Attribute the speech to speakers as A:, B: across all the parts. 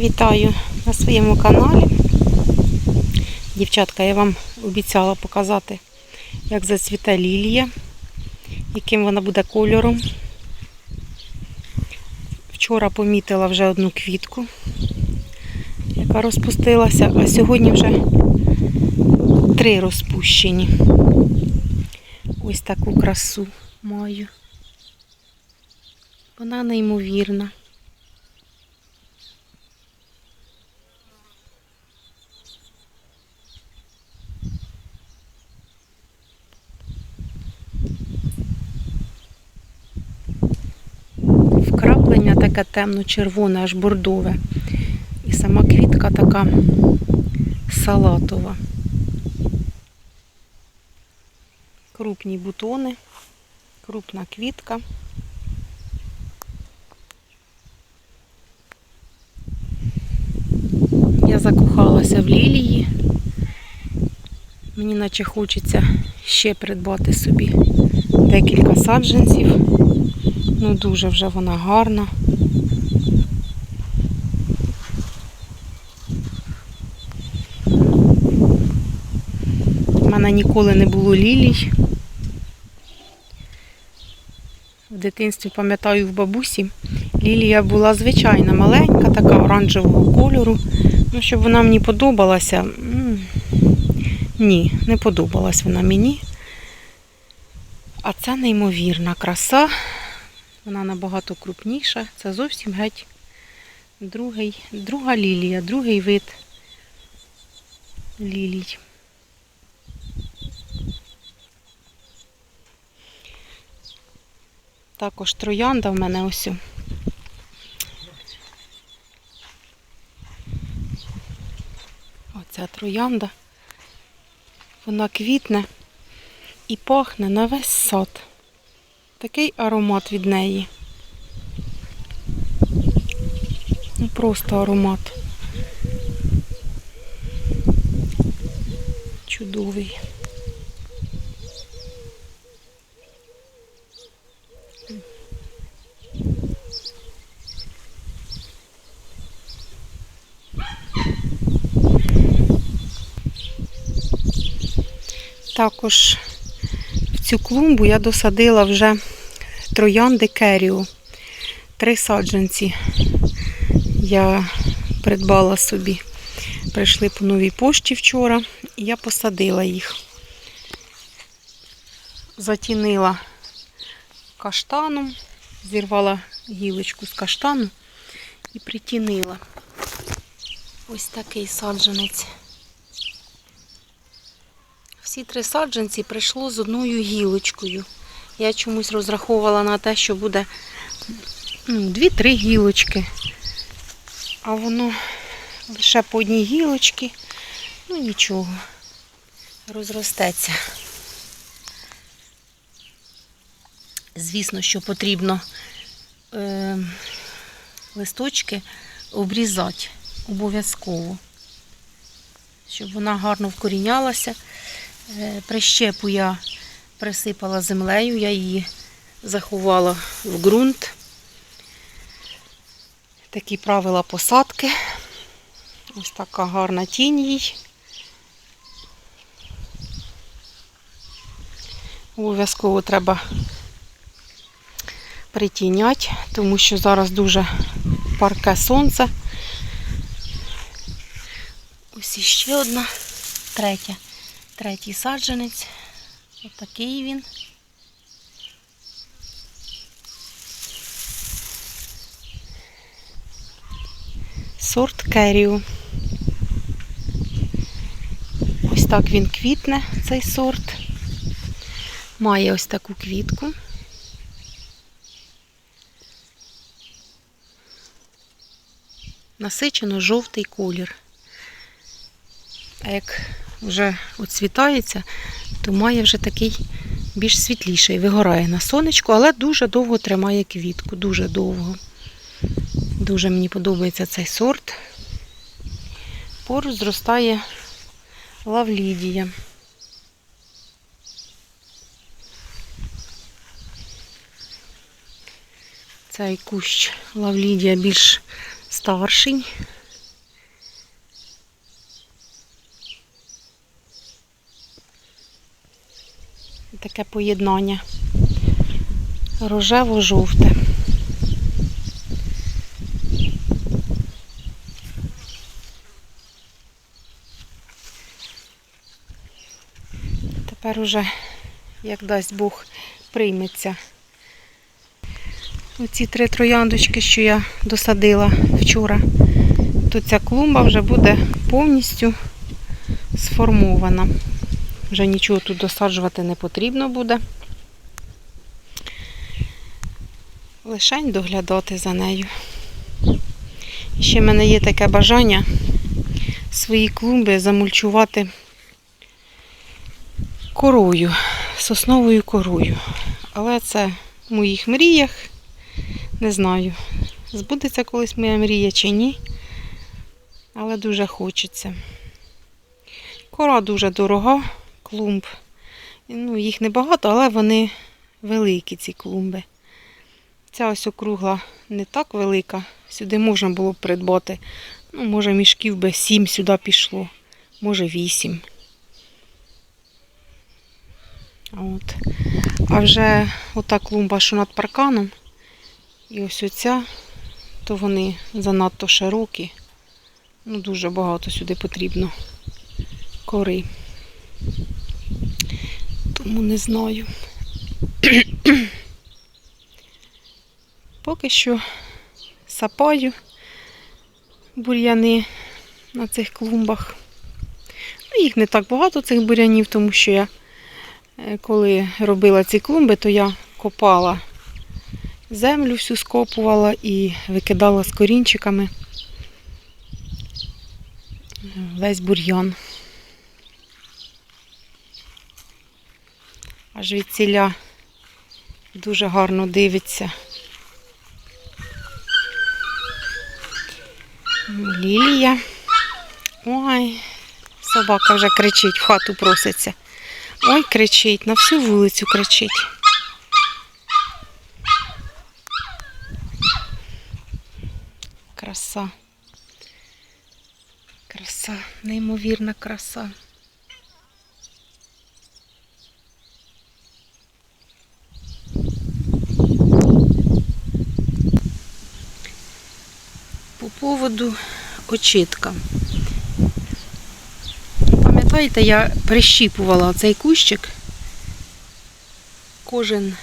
A: Вітаю на своєму каналі. Дівчатка, я вам обіцяла показати, як зацвіте лілія, яким вона буде кольором. Вчора помітила вже одну квітку, яка розпустилася, а сьогодні вже три розпущені. Ось таку красу маю. Вона неймовірна. Таке темно-червоне, аж бордове. І сама квітка така салатова. Крупні бутони, крупна квітка. Я закохалася в лілії. Мені наче хочеться ще придбати собі декілька саджанців. Ну, дуже вже вона гарна. У мене ніколи не було лілій. В дитинстві, пам'ятаю, в бабусі лілія була звичайна, маленька, така оранжевого кольору. Ну, щоб вона мені подобалася. Ні, не подобалась вона мені. А це неймовірна краса. Вона набагато крупніша. Це зовсім геть другий, друга лілія, другий вид лілій. Також троянда в мене ось. Оця троянда. Вона квітне і пахне на весь сад. Такий аромат від неї. Ну, просто аромат. Чудовий. Також в цю клумбу я досадила вже троянди керіо. Три саджанці я придбала собі. Прийшли по новій пошті вчора, і я посадила їх. Затінила каштаном, зірвала гілочку з каштану і притінила. Ось такий саджанець. Всі три саджанці прийшло з одною гілочкою. Я чомусь розраховувала на те, що буде ну, дві-три гілочки. А воно лише по одній гілочці. Ну нічого, розростеться. Звісно, що потрібно е, листочки обрізати обов'язково, щоб вона гарно вкорінялася. Е, Прищепу я присипала землею, я її заховала в ґрунт. Такі правила посадки. Ось така гарна тінь їй. Обов'язково треба притіняти, тому що зараз дуже парке сонце. Ось іще одна, третя, третій саджанець. Отакий він. Сорт керіо. Ось так він квітне, цей сорт. Має ось таку квітку. Насичено жовтий колір. А як вже оцвітається, то має вже такий більш світліший, вигорає на сонечку, але дуже довго тримає квітку, дуже довго. Дуже мені подобається цей сорт. Поруч зростає лавлідія. Цей кущ лавлідія більш старший. Таке поєднання. Рожево-жовте. Тепер уже, як дасть Бог, прийметься. Оці три трояндочки, що я досадила вчора, то ця клумба вже буде повністю сформована. Вже нічого тут досаджувати не потрібно буде. Лишень доглядати за нею. І ще в мене є таке бажання свої клумби замульчувати корою, сосновою корою. Але це в моїх мріях. Не знаю, збудеться колись моя мрія чи ні. Але дуже хочеться. Кора дуже дорога, клумб. Ну, їх небагато, але вони великі, ці клумби. Ця ось округла не так велика. Сюди можна було б придбати. Ну, може, мішків би сім сюди пішло, може вісім. От. А вже ота клумба, що над парканом, і ось оця, то вони занадто широкі. Ну, дуже багато сюди потрібно кори. Тому не знаю. Поки що сапаю бур'яни на цих клумбах. Ну, їх не так багато цих бур'янів, тому що я е, коли робила ці клумби, то я копала землю всю скопувала і викидала з корінчиками весь бур'ян. Аж від ціля дуже гарно дивиться. Лілія. Ой, собака вже кричить, в хату проситься. Ой, кричить, на всю вулицю кричить. Краса. Краса, неймовірна краса. Поводу очітка. Пам'ятаєте, я прищіпувала цей кущик. Кожен,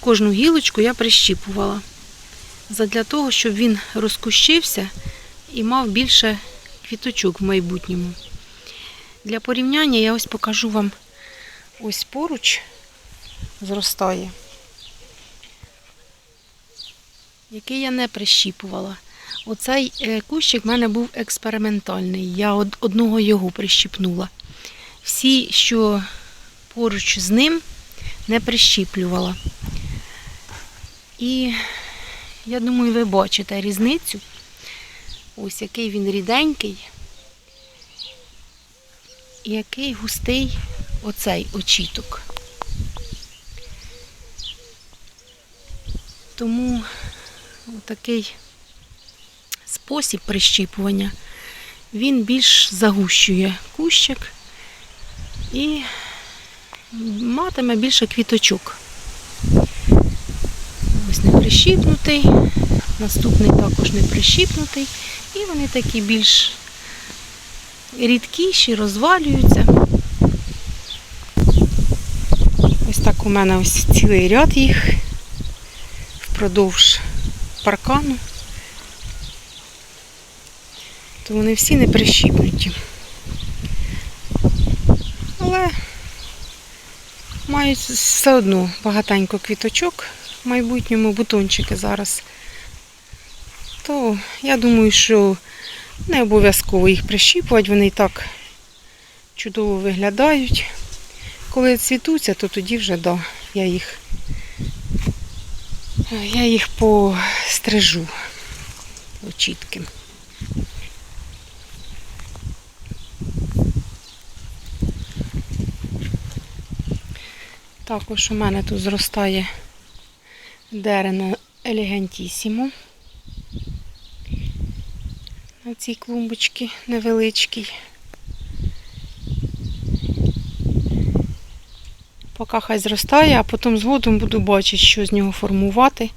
A: кожну гілочку я прищіпувала. Задля того, щоб він розкущився і мав більше квіточок в майбутньому. Для порівняння я ось покажу вам ось поруч зростає, який я не прищіпувала. Оцей е, кущик в мене був експериментальний. Я одного його прищіпнула. Всі, що поруч з ним, не прищіплювала. І я думаю, ви бачите різницю. Ось який він ріденький. І який густий оцей очіток. Тому такий спосіб прищіпування, він більш загущує кущик і матиме більше квіточок. Ось не прищіпнутий, наступний також не прищіпнутий. І вони такі більш рідкіші, розвалюються. Ось так у мене ось цілий ряд їх впродовж паркану. То вони всі не прищіпнуті. Але мають все одно багатенько квіточок в майбутньому бутончики зараз. То я думаю, що не обов'язково їх прищіпувати, вони і так чудово виглядають. Коли цвітуться, то тоді вже да, я їх я їх пострижу очітким. Також у мене тут зростає дерено елегантісімо. На цій клумбочці невеличкій. Поки хай зростає, а потім згодом буду бачити, що з нього формувати.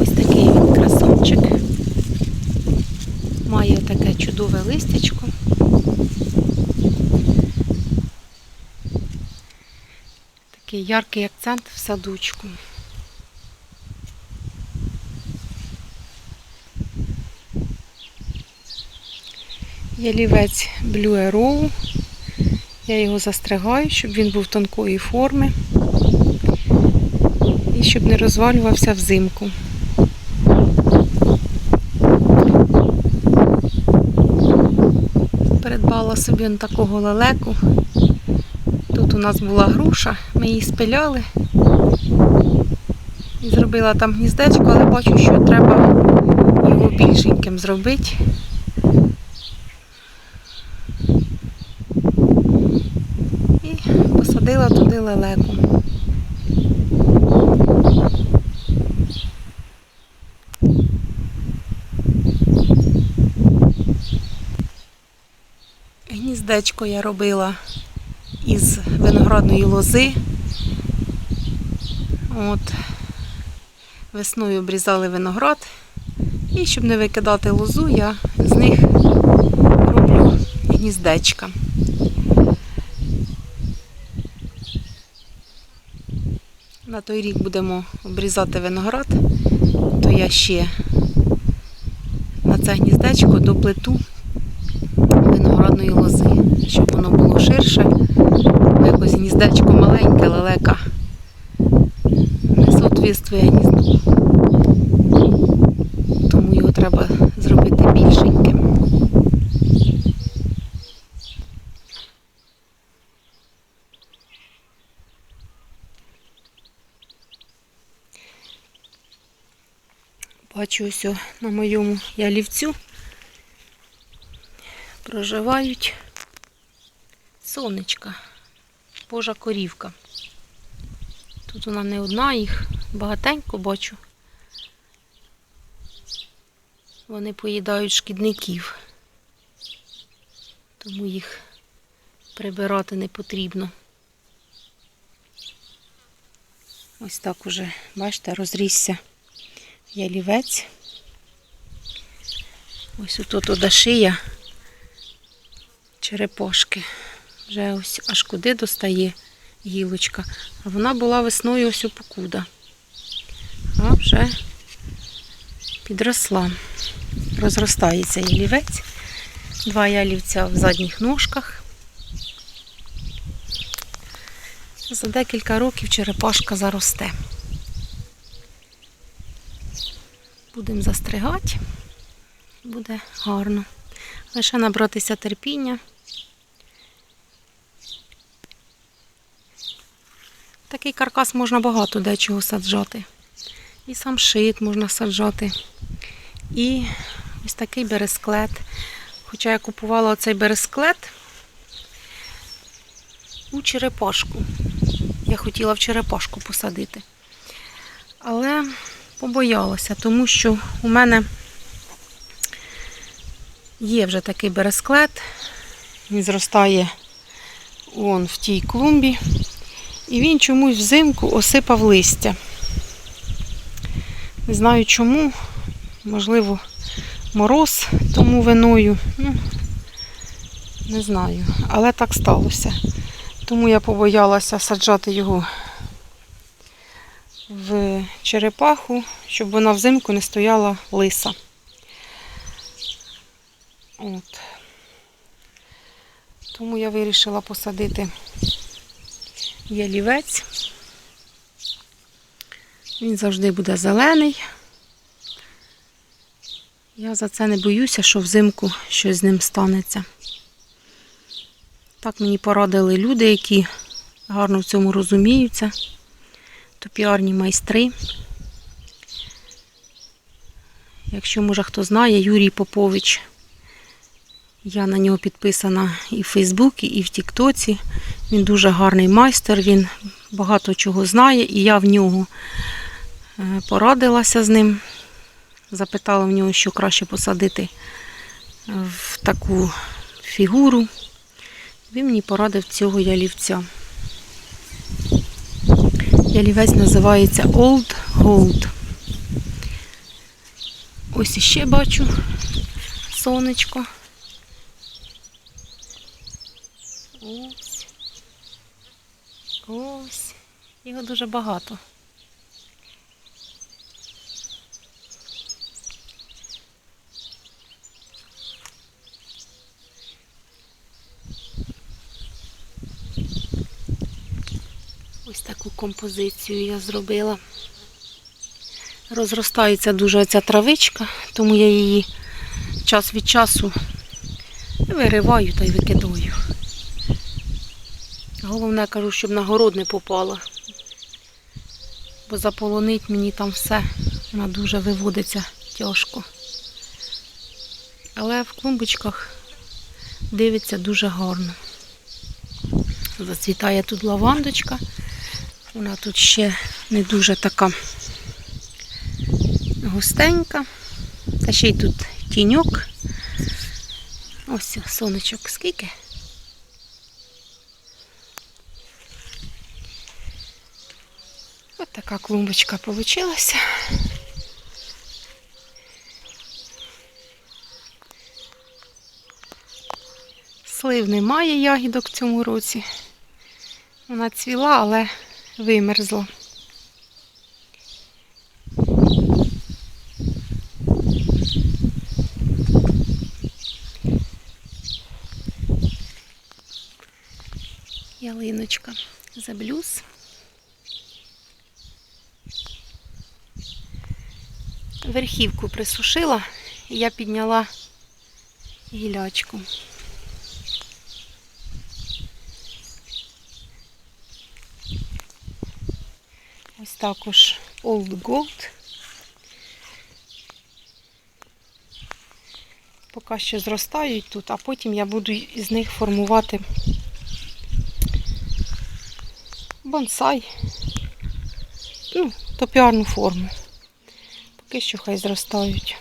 A: Ось такий він красунчик. Має таке чудове листячко. Такий яркий акцент в садочку. Ялівець Blue Arrow. Я його застригаю, щоб він був тонкої форми і щоб не розвалювався взимку. Придбала собі такого лелеку. Тут у нас була груша, ми її спиляли і зробила там гніздечко, але бачу, що треба його більшеньким зробити. І посадила туди лелеку. Гніздечко я робила із виноградної лози. От. Весною обрізали виноград. І щоб не викидати лозу, я з них роблю гніздечка. На той рік будемо обрізати виноград, то я ще на це гніздечко доплету виноградної лози, щоб воно було ширше. Якось гніздечко маленьке, лелека соответствує гнізду. Тому його треба зробити більшеньким. Бачу ось на моєму ялівцю проживають сонечка, божа корівка. Тут вона не одна, їх багатенько бачу. Вони поїдають шкідників, тому їх прибирати не потрібно. Ось так уже, бачите, розрісся ялівець. Ось тут ода шия черепашки. Вже ось аж куди достає гілочка. А вона була весною ось у покуда. А вже підросла. Розростається ялівець. Два ялівця в задніх ножках. За декілька років черепашка заросте. Будемо застригати. Буде гарно. Лише набратися терпіння. Такий каркас можна багато дечого саджати. І сам шит можна саджати. І ось такий бересклет. Хоча я купувала оцей бересклет у черепашку. Я хотіла в черепашку посадити. Але побоялася, тому що у мене є вже такий бересклет. Він зростає вон в тій клумбі. І він чомусь взимку осипав листя. Не знаю чому. Можливо, мороз тому виною. Ну, не знаю. Але так сталося. Тому я побоялася саджати його в черепаху, щоб вона взимку не стояла лиса. От. Тому я вирішила посадити ялівець. Він завжди буде зелений. Я за це не боюся, що взимку щось з ним станеться. Так мені порадили люди, які гарно в цьому розуміються. Топіарні майстри. Якщо, може, хто знає, Юрій Попович. Я на нього підписана і в Фейсбуці, і в Тіктоці. Він дуже гарний майстер, він багато чого знає, і я в нього порадилася з ним. Запитала в нього, що краще посадити в таку фігуру, Він мені порадив цього ялівця. Ялівець називається Old Gold. Ось іще бачу сонечко. Ось. Ось. Його дуже багато. Ось таку композицію я зробила. Розростається дуже ця травичка, тому я її час від часу вириваю та й викидаю. Головне кажу, щоб на город не попала. Бо заполонить мені там все. Вона дуже виводиться тяжко. Але в клумбочках дивиться дуже гарно. Зацвітає тут лавандочка. Вона тут ще не дуже така густенька. Та ще й тут тіньок. Ось сонечок скільки. Ось така клумбочка получилася. Слив немає ягідок в цьому році. Вона цвіла, але вимерзла. Ялиночка за блюз. Верхівку присушила, і я підняла гілячку. Також Old Gold. Поки що зростають тут, а потім я буду із них формувати бонсай. Ну, топіарну форму. Поки що хай зростають.